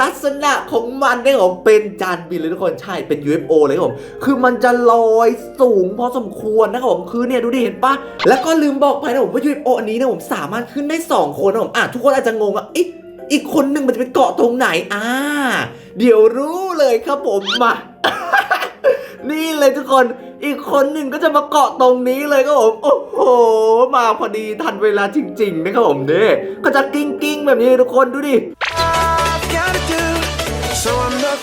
ลักษณะของมันเนี่ยผมเป็นจานบินเลยทุกคนใช่เป็น UFO เลยครับผมคือมันจะลอยสูงพอสมควรนะครับผมคือเนี่ยดูดิเห็นปะแล้วก็ลืมบอกไปนะผมว่า UFO อันนี้นะผมสามารถขึ้นได้สองคนนะผมอะทุกคนอาจจะงงว่าอีกอีกคนหนึ่งมันจะไปเกาะตรงไหนอ่าเดี๋ยวรู้เลยครับผมมานี่เลยทุกคนอีกคนหนึ่งก็จะมาเกาะตรงนี้เลยครับผม โอ้โห มาพอดีทันเวลาจริง ๆ นะครับผมเนี่ยก็จะกิ้งกิ้งๆแบบนี้ทุกคนดูดิ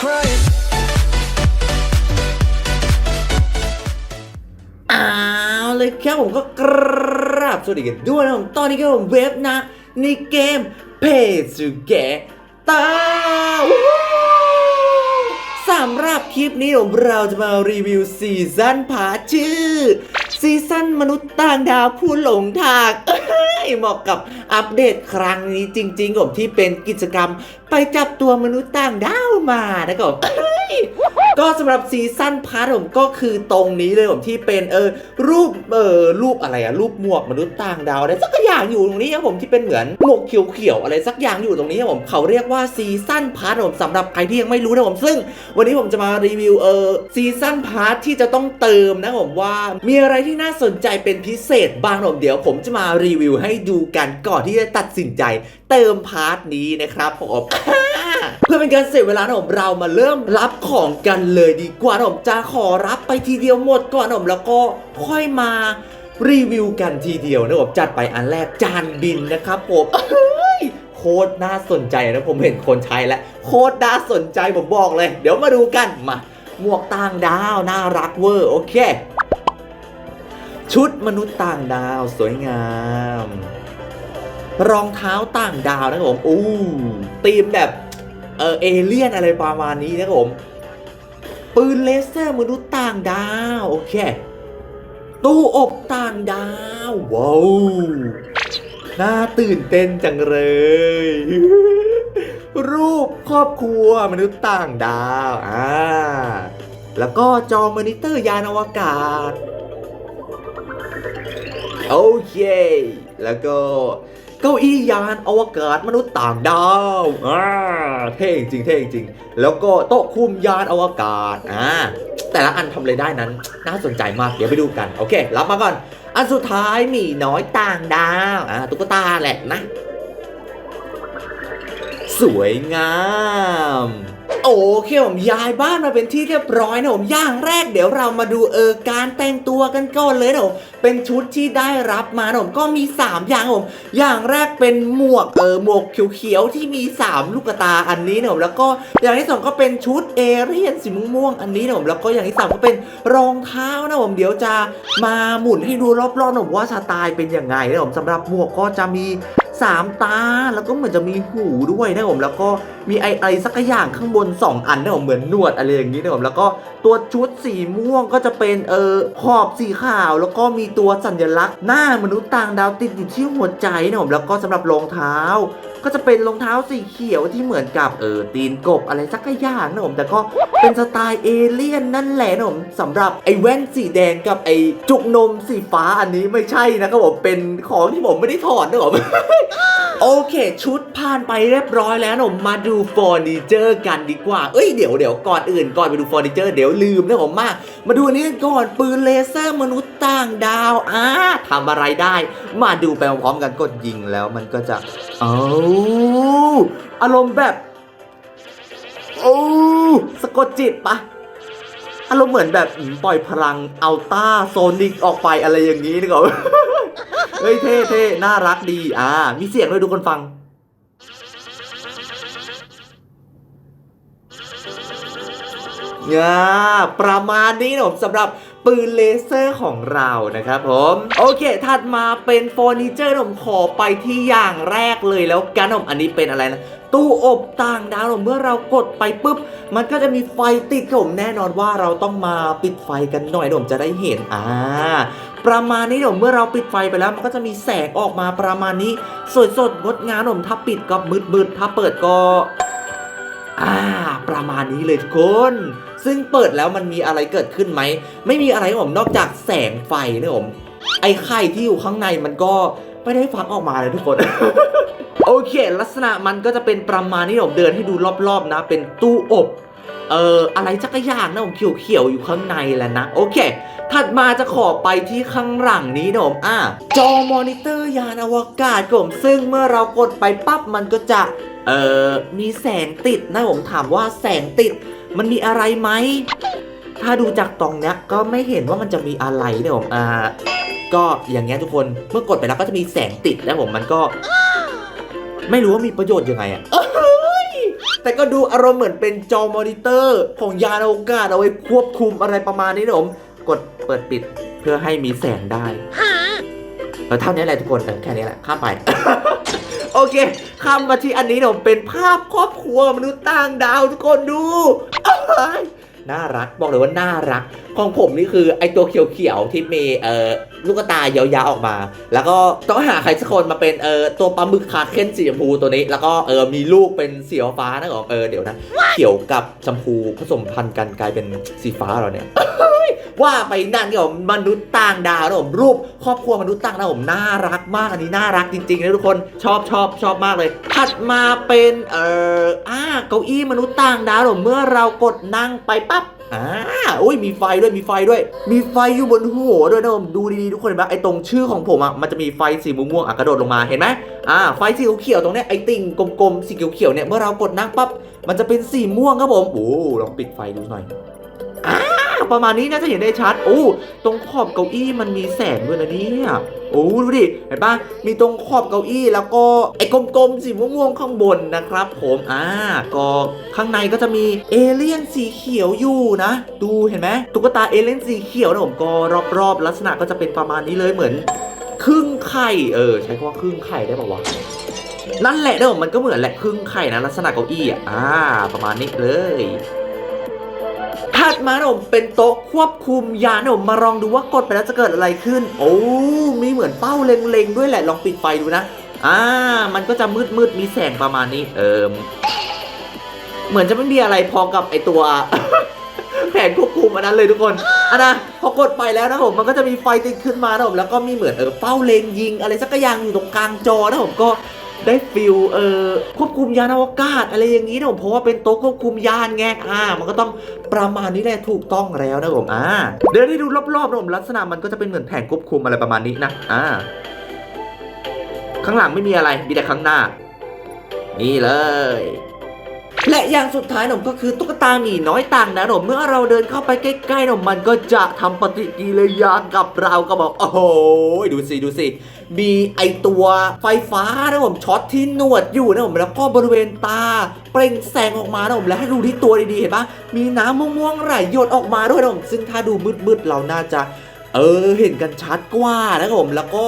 crying. อ้าวเลยครับผมก็กราบสวัสดีกันด้วยนะผมตอนนี้ก็ผมเว็บนะในเกมเพจูแกตาสำหรับคลิปนี้ผมเราจะมารีวิวซีซั่นพาชื่อ ซีซั่นมนุษย์ต่างดาวผู้หลงทางเอ เหมาะกับอัปเดตครั้งนี้จริง ๆ ผมที่เป็นกิจกรรม ไปจับตัวมนุษย์ต่างดาวมานะครับก็สำหรับซีซั่นพาร์ทผมก็คือตรงนี้เลยผมที่เป็นเออรูปเออรูปอะไรอะรูปหมวกมนุษย์ต่างดาวอะไรสักอย่างอยู่ตรงนี้ครับผมที่เป็นเหมือนหมวกเขียวๆอะไรสักอย่างอยู่ตรงนี้ครับผมเขาเรียกว่าซีซั่นพาร์ทผมสำหรับใครที่ยังไม่รู้นะผมซึ่ง วันนี้ผมจะมารีวิวเออซีซั่นพาร์ทที่จะต้องเติมนะผมว่า มีอะไรที่น่าสนใจเป็นพิเศษบ้างผมเดี๋ยวผมจะมารีีวิวให้ดูกันก่อนที่จะตัดสินใจเติมพาร์ทนี้นะครับผมเพื่อเป็นการเสียเวลาผมเรามาเริ่มรับของกันเลยดีกว่านะผมจะขอรับไปทีเดียวหมดก่อนนะผมแล้วก็ค่อยมารีวิวกันทีเดียวนะผมจัดไปอันแรกจานบินนะครับผมเอ้ยโคตรน่าสนใจนะผมเห็นคนใช้แล้วโคตรน่าสนใจผมบอกเลย เดี๋ยวมาดูกันมาหมวกต่างดาวน่ารักเวอร์โอเค ชุดมนุษย์ต่างดาวสวยงาม รองเท้าต่างดาวนะครับผมอู้ตีมแบบเออเอเลี่ยนอะไรประมาณนี้นะครับผมปืนเลเซอร์มนุษย์ต่างดาว โอเค ตู้อบต่างดาว ว้าว น่าตื่นเต้นจังเลย รูปครอบครัวมนุษย์ต่างดาว อ่า แล้วก็จอมอนิเตอร์ยานอวกาศ โอเค แล้วก็เก้าอี้ยานอวกาศมนุษย์ต่างดาวอ่าเท่จริงเท่จริง แล้วก็โต๊ะคุมยานอวกาศอ่าแต่ละอันทำอะไรได้นั้น น่าสนใจมาก เดี๋ยวไปดูกัน โอเค รับมาก่อน อันสุดท้ายมีน้อยต่างดาวอ่าตุ๊กตาแหละนะ สวยงาม โอเคผมย้ายบ้านมาเป็นที่เรียบร้อยนะผมอย่างแรกเดี๋ยวเรามาดูเออการแต่งตัวกันก่อนเลยนะผมเป็นชุดที่ได้รับมานะผมก็มี 3 อย่างผมอย่างแรกเป็นหมวกเออหมวกเขียวๆที่มี 3 ลูกตาอันนี้นะผมแล้วก็อย่างที่สองก็เป็นชุดเอเรียนสีม่วงๆอันนี้นะผมแล้วก็อย่างที่สามก็เป็นรองเท้านะผมเดี๋ยวจะมาหมุนให้ดูรอบๆนะผมว่าสไตล์เป็นยังไงนะผมสำหรับหมวกก็จะมี สามตาแล้วก็เหมือนจะมีหูด้วยนะผมแล้วก็มีไอไอสักอย่างข้างบน 2 อันนะผมเหมือนหนวดอะไรอย่างนี้นะผมแล้วก็ตัวชุดสีม่วงก็จะเป็นเออขอบสีขาว แล้วก็มีตัวสัญลักษณ์หน้ามนุษย์ต่างดาวติดอยู่ที่หัวใจนะผมแล้วก็สำหรับรองเท้า ก็จะเป็นรองเท้าสีเขียวที่เหมือนกับเออตีนกบอะไรสักอย่างนะผมแต่ก็เป็นสไตล์เอเลี่ยนนั่นแหละนะผมสำหรับไอแว่นสีแดงกับไอจุกนมสีฟ้าอันนี้ไม่ใช่นะครับผมเป็นของที่ผมไม่ได้ถอดนะผมโอเค ชุดผ่านไปเรียบร้อยแล้วผมมาดูเฟอร์นิเจอร์กันดีกว่า เอ้ยเดี๋ยวเดี๋ยวก่อนอื่นก่อนไปดูเฟอร์นิเจอร์เดี๋ยวลืมนะผมมามาดูอันนี้ก่อนปืนเลเซอร์มนุษย์ต่างดาวอ่าทำอะไรได้ มาดูไปพร้อมๆกันกดยิงแล้วมันก็จะ เอาอารมณ์แบบโอ้สะกดจิตปะอารมณ์เหมือนแบบปล่อยพลังอัลต้าโซนิกออกไปอะไรอย่างนี้นะครับเฮ้ยเท่เท่น่ารักดี อ่า มีเสียงด้วยทุกคนฟังอ่าประมาณนี้นะผมสำหรับ ปืนเลเซอร์ของเรานะครับผม โอเค ถัดมาเป็นเฟอร์นิเจอร์นะผมขอไปที่อย่างแรกเลยแล้วกันนะผมอันนี้เป็นอะไรนะตู้อบต่างดาวนะผมเมื่อเรากดไปปุ๊บ มันก็จะมีไฟติดครับผมแน่นอนว่าเราต้องมาปิดไฟกันหน่อยนะผมจะได้เห็นอ่าประมาณนี้ผมเมื่อเราปิดไฟไปแล้วมันก็จะมีแสงออกมาประมาณนี้ สวยสดงดงามนะผมถ้าปิดก็มืดมืดๆถ้าเปิดก็ อ่า ประมาณนี้เลยทุกคน ซึ่งเปิดแล้วมันมีอะไรเกิดขึ้นไหม ไม่มีอะไรครับผมนอกจากแสงไฟนะผม ไอ้ไข่ที่อยู่ข้างในมันก็ไม่ได้ฟังออกมาเลยทุกคน โอเค ลักษณะมันก็จะเป็นประมาณนี้ผมเดินให้ดูรอบๆนะ เป็นตู้อบเอ่ออะไรจักรยานนะผมเขียวๆอยู่ข้างในแหละนะ โอเค ถัดมาจะขอไปที่ข้างหลังนี้นะผมอะจอมอนิเตอร์ยานอวกาศครับผมซึ่งเมื่อเรากดไปปั๊บมันก็จะเอ่อมีแสงติดนะผมถามว่าแสงติด มันมีอะไรไหม ถ้าดูจากตรงเนี้ยก็ไม่เห็นว่ามันจะมีอะไรนะผมอ่าก็อย่างเงี้ยทุกคนเมื่อกดไปแล้วก็จะมีแสงติดแล้วผมมันก็ ไม่รู้ว่ามีประโยชน์ยังไงอะเอ้ยแต่ก็ดูอารมณ์เหมือนเป็นจอมอนิเตอร์ของยานอวกาศเอาไว้ควบคุมอะไรประมาณนี้นะผมกดเปิดปิดเพื่อให้มีแสงได้เออเท่านี้แหละทุกคนเออแค่นี้แหละข้ามไป โอเคข้ามมาที่อันนี้นะผมเป็นภาพครอบครัวมนุษย์ต่างดาวทุกคนดูเอ้ยน่ารักบอกเลยว่าน่ารัก ของผมนี่คือไอตัวเขียวๆที่มีเอ่อลูกตายาวๆออกมา แล้วก็ต้องหาใครสักคนมาเป็นเอ่อตัวปลาหมึกคาเค้นสีชมพูตัวนี้ แล้วก็เออมีลูกเป็นสีฟ้านะครับเออเดี๋ยวนะเขียวกับชมพูผสมพันธุ์กันกลายเป็นสีฟ้าเราเนี่ย ว่าไปนั่นก็ผมมนุษย์ต่างดาวนะผมรูปครอบครัวมนุษย์ต่างดาวผมน่ารักมากอันนี้น่ารักจริงๆนะทุกคนชอบชอบชอบมากเลยถัดมาเป็นเอ่ออ่าเก้าอี้มนุษย์ต่างดาวนะผมเมื่อเรากดนั่งไปปั๊บอ่าอุ้ยมีไฟด้วยมีไฟด้วย มีไฟอยู่บนหัวด้วยนะผมดูดีๆทุกคนเห็นไหมไอ้ตรงชื่อของผมอะมันจะมีไฟสีม่วงๆอะกระโดดลงมาเห็นไหมอ่าไฟสีเขียวๆตรงเนี้ยไอ้ติ่งกลมๆสีเขียวๆเนี่ยเมื่อเรากดนั่งปั๊บมันจะเป็นสีม่วงครับผมโอ้ลองปิดไฟดูหน่อย ประมาณนี้น่าจะเห็นได้ชัด โอ้ ตรงขอบเก้าอี้มันมีแสงด้วยนะเนี่ยโอ้ดูดิเห็นปะมีตรงขอบเก้าอี้แล้วก็ไอ้กลมๆสีม่วงๆข้างบนนะครับผมอ่าก็ข้างในก็จะมีเอเลี่ยนสีเขียวอยู่นะ ดูเห็นไหมตุ๊กตาเอเลี่ยนสีเขียวนะผมก็รอบๆ ลักษณะก็จะเป็นประมาณนี้เลยเหมือน ครึ่งไข่เออ ใช้คำว่าครึ่งไข่ได้ป่าวะนั่นแหละเด้อมันก็เหมือนแหละครึ่งไข่นะลักษณะเก้าอี้อะอ่า ประมาณนี้เลย ถัดมานะผมเป็นโต๊ะควบคุมยานนะผมมาลองดูว่ากดไปแล้วจะเกิดอะไรขึ้น โอ้มีเหมือนเป้าเล็งๆด้วยแหละลองปิดไฟดูนะอ่ามันก็จะมืดๆมีแสงประมาณนี้ เออเหมือนจะไม่มีอะไรพอกับไอตัว แผนควบคุมอันนั้นเลยทุกคนอันนะพอกดไปแล้วนะผมมันก็จะมีไฟติดขึ้นมานะผมแล้วก็มีเหมือนเออเป้าเลงยิงอะไรสักอย่างอยู่ตรงกลางจอนะผมก็ ได้ฟิลเออควบคุมยานอวกาศอะไรอย่างนี้นะผมเพราะว่าเป็นโต๊ะควบคุมยานไงอ่า มันก็ต้องประมาณนี้แหละถูกต้องแล้วนะผมอ่าเดินให้ดูรอบๆนะผมลักษณะมันก็จะเป็นเหมือนแผงควบคุมอะไรประมาณนี้นะอ่าข้างหลังไม่มีอะไรมีแต่ข้างหน้า นี่เลย และอย่างสุดท้ายหนุ่มก็คือตุ๊กตาหมีน้อยต่างนะหนุ่มเมื่อเราเดินเข้าไปใกล้ๆหนุ่มมันก็จะทำปฏิกิริยากับเราก็บอกโอ้โหดูสิดูสิมีไอตัวไฟฟ้านะผมช็อตที่หนวดอยู่นะผมแล้วก็บริเวณตาเปล่งแสงออกมานะผมแล้วให้ดูที่ตัวดีๆเห็นปะมีน้ำม่วงๆไหลหยดออกมาด้วยนะผมซึ่งถ้าดูมืดๆเราน่าจะ เออเห็นกันชัดกว่านะผมแล้วก็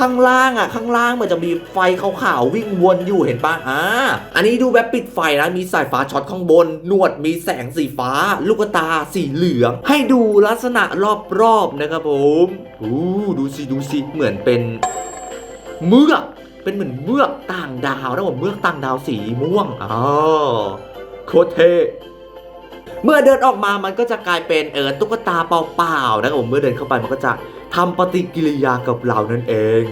ข้างล่างอะ ข้างล่างมันจะมีไฟขาวๆวิ่งวนอยู่เห็นปะอ่าอันนี้ดูแบบปิดไฟนะมีสายฟ้าช็อตข้างบน หนวดมีแสงสีฟ้า ลูกตาสีเหลือง ให้ดูลักษณะรอบๆนะครับผมอู้ดูสิดูสิเหมือนเป็นเมือกเป็นเหมือนเมือกต่างดาวนะผมเมือกต่างดาวสีม่วงอ๋อโคตรเท่เมื่อเดินออกมามันก็จะกลายเป็นเออตุ๊กตาเปล่าๆนะครับผมเมื่อเดินเข้าไปมันก็จะ ทำปฏิกิริยากับเรานั่นเอง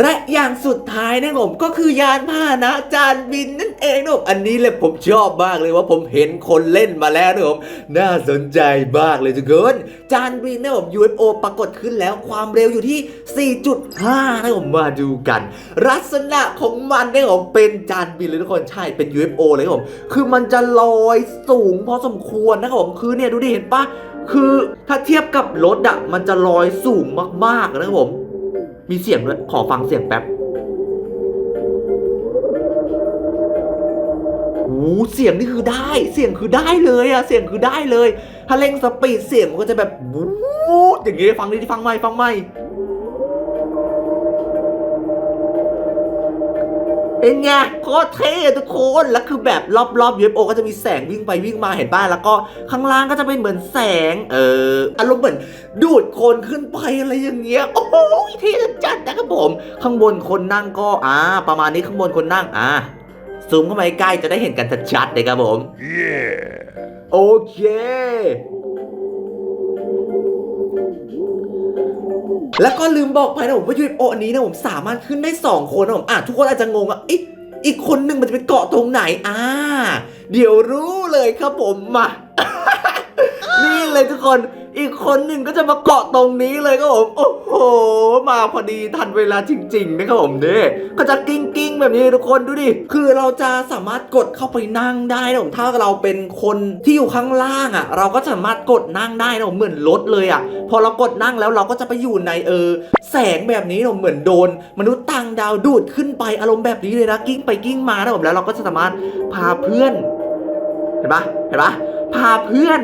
และอย่างสุดท้ายนะผมก็คือยานพาหนะจานบินนั่นเองนะครับอันนี้เลยผมชอบมากเลยว่าผมเห็นคนเล่นมาแล้วนะผมน่าสนใจมากเลยทุกคนจานบินนะผม UFO ปรากฏขึ้นแล้วความเร็วอยู่ที่ 4.5นะผมมาดูกัน ลักษณะของมันนี่ยผมเป็นจานบินเลยทุกคนใช่เป็น UFO เลยครับผมคือมันจะลอยสูงพอสมควรนะครับผมคือเนี่ยดูดิเห็นปะ คือถ้าเทียบกับรถอะมันจะลอยสูงมากๆนะครับผม มีเสียงด้วย ขอฟังเสียงแป๊บโอ้เสียงนี่คือได้ เสียงคือได้เลยอะเสียงคือได้เลย ถ้าเร่งสปีดเสียงมันก็จะแบบวูดอย่างงี้ฟังดิฟังไม่ฟังไม่ เป็นไงโคตรเท่ทุกคน แล้วคือแบบรอบๆ UFO ก็จะมีแสงวิ่งไปวิ่งมาเห็นป่ะแล้วก็ข้างล่างก็จะเป็นเหมือนแสง เอออารมณ์เหมือนดูดคนขึ้นไปอะไรอย่างเงี้ยโอ้โหเท่จัดนะครับผม ข้างบนคนนั่งก็อ่าประมาณนี้ข้างบนคนนั่งอ่าซูมเข้ามาใกล้จะได้เห็นกันชัดๆเลยครับผม Yeah. โอเค แล้วก็ลืมบอกไปนะผมว่า UFO อันนี้นะผมสามารถขึ้นได้ 2 คนนะผมอะทุกคนอาจจะงงอะอีกอีกคนหนึ่งมันจะเป็นเกาะตรงไหนอ่าเดี๋ยวรู้เลยครับผมมานี่เลยทุกคน อีกคนหนึ่งก็จะมาเกาะตรงนี้เลยครับผมโอ้โห มาพอดีทันเวลาจริงๆนะครับผมเนี่ยก็จะกิ้งกิ้งแบบนี้ทุกคนดูดิคือเราจะสามารถกดเข้าไปนั่งได้นะผมถ้าเราเป็นคนที่อยู่ข้างล่างอะ เราก็สามารถกดนั่งได้นะผมเหมือนรถเลยอะ พอเรากดนั่งแล้วเราก็จะไปอยู่ในเออแสงแบบนี้นะผมเหมือนโดน มนุษย์ต่างดาวดูดขึ้นไปอารมณ์แบบนี้เลยนะกิ้งไปกิ้งมานะผมแล้วเราก็จะสามารถพาเพื่อน เห็นปะเห็นปะพาเพื่อน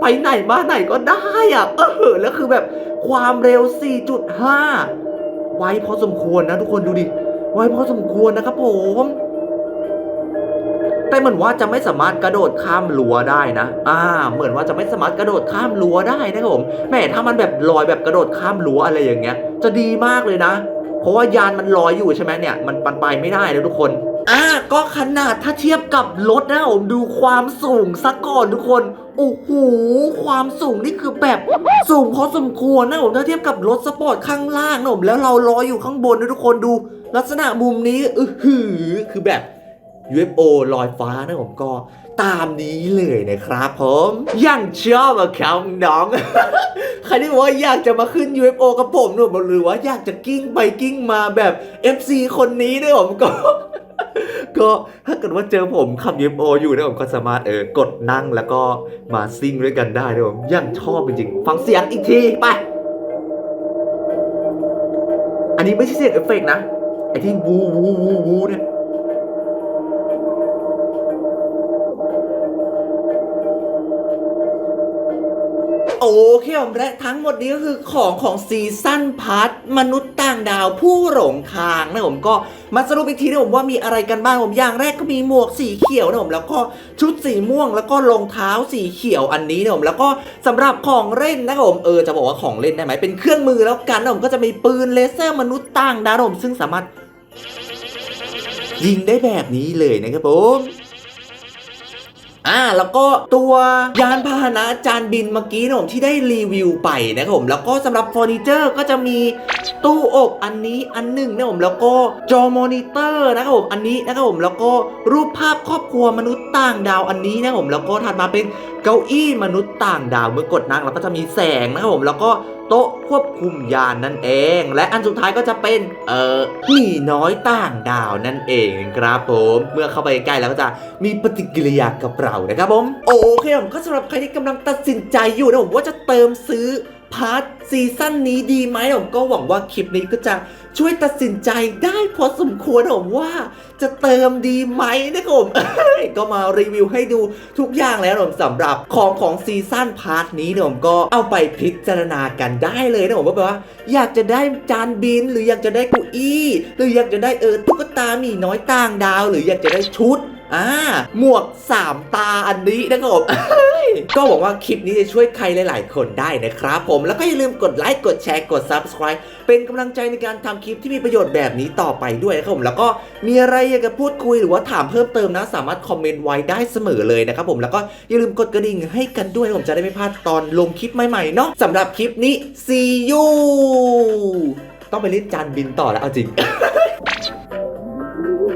ไปไหนมาไหนก็ได้อะเออแล้วคือแบบความเร็ว 4.5 ไวพอสมควรนะทุกคนดูดิ ไวพอสมควรนะครับผม แต่เหมือนว่าจะไม่สามารถกระโดดข้ามรั้วได้นะ อ่า เหมือนว่าจะไม่สามารถกระโดดข้ามรั้วได้นะครับผม แม่ถ้ามันแบบลอยแบบกระโดดข้ามรั้วอะไรอย่างเงี้ย จะดีมากเลยนะ เพราะว่ายานมันลอยอยู่ใช่ไหมเนี่ยมันปันไปไม่ได้นะทุกคนอ่าก็ขนาดถ้าเทียบกับรถนะผมดูความสูงซะก่อนทุกคนโอ้โหความสูงนี่คือแบบสูงพอสมควรนะผมถ้าเทียบกับรถสปอร์ตข้างล่างนะผมแล้วเราลอยอยู่ข้างบนนะทุกคนดู ลักษณะมุมนี้อือหือคือแบบ UFO ลอยฟ้านะผมก็ ตามนี้เลยนะครับผมยังชอบอะครับน้อง ใครที่บอกว่าอยากจะมาขึ้น UFO กับผมเนี่ยหรือว่าอยากจะกิ้งไปกิ้งมาแบบ FC คนนี้เนี่ยผมก็ก็ถ้าเกิดว่าเจอผมขับ UFO อยู่นะผมก็สามารถเออกดนั่งแล้วก็มาซิ่งด้วยกันได้นะผมยังชอบจริงๆฟังเสียงอีกทีไป อันนี้ไม่ใช่เสียงเอฟเฟกต์นะไอ้ที่วูวูวูวูเนี่ย มและทั้งหมดนี้ก็คือของของซีซั่นพาร์ทมนุษย์ต่างดาวผู้หลงทางนะผมก็มาสรุปอีกทีนะผมว่ามีอะไรกันบ้างผมอย่างแรกก็มีหมวกสีเขียวนะผมแล้วก็ชุดสีม่วง แล้วก็รองเท้าสีเขียวอันนี้นะผมแล้วก็สำหรับของเล่นนะผมเออจะบอกว่าของเล่นได้ไหมเป็นเครื่องมือแล้วกันนะผมก็จะมีปืนเลเซอร์มนุษย์ต่างดาวผมซึ่งสามารถยิงได้แบบนี้เลยนะครับผม อ่าแล้วก็ตัวยานพาหนะจานบินเมื่อกี้นะผมที่ได้รีวิวไปนะครับผมแล้วก็สำหรับเฟอร์นิเจอร์ก็จะมีตู้อบอันนี้อันหนึ่งนะผมแล้วก็จอมอนิเตอร์นะครับผมอันนี้นะครับผมแล้วก็รูปภาพครอบครัวมนุษย์ต่างดาวอันนี้นะครับผมแล้วก็ถัดมาเป็นเก้าอี้มนุษย์ต่างดาวเมื่อกดนั่งแล้วก็จะมีแสงนะครับผมแล้วก็ โต๊ะควบคุมยานนั่นเอง และอันสุดท้ายก็จะเป็นเอ่อหมีน้อยต่างดาวนั่นเองครับผมเมื่อเข้าไปใกล้แล้วก็จะมีปฏิกิริยากับเรานะครับผมโอเคผมก็สำหรับใครที่กำลังตัดสินใจอยู่นะผมว่าจะเติมซื้อ พาร์ทซีซั่นนี้ดีไหมผมก็หวังว่าคลิปนี้ก็จะช่วยตัดสินใจได้พอสมควรผมว่าจะเติมดีไหมนะครับผมก็มารีวิวให้ดูทุกอย่างแล้วผมสำหรับของของซีซั่นพาร์ทนี้ผมก็เอาไปพิจารณากันได้เลยนะผมว่าแบบว่า อยากจะได้จานบิน หรืออยากจะได้เกุอี้ หรืออยากจะได้เออตุ๊กตาหมีน้อยต่างดาว หรืออยากจะได้ชุด อ่าหมวกสามตาอันนี้นะครับผมก็หวังว่าคลิปนี้จะช่วยใครหลาย ๆ คนได้นะครับผมแล้วก็อย่าลืมกดไลค์กดแชร์กด Subscribe เป็นกำลังใจในการทำคลิปที่มีประโยชน์แบบนี้ต่อไปด้วยนะครับผมแล้วก็มีอะไรอยากจะพูดคุยหรือว่าถามเพิ่มเติมนะ สามารถคอมเมนต์ไว้ได้เสมอเลยนะครับผมแล้วก็อย่าลืมกดกระดิ่งให้กันด้วยนะผมจะได้ไม่พลาดตอนลงคลิปใหม่ ๆ เนาะสำหรับคลิปนี้ see you ต้องไปเล่นจานบินต่อแล้วเอาจริง Thank you.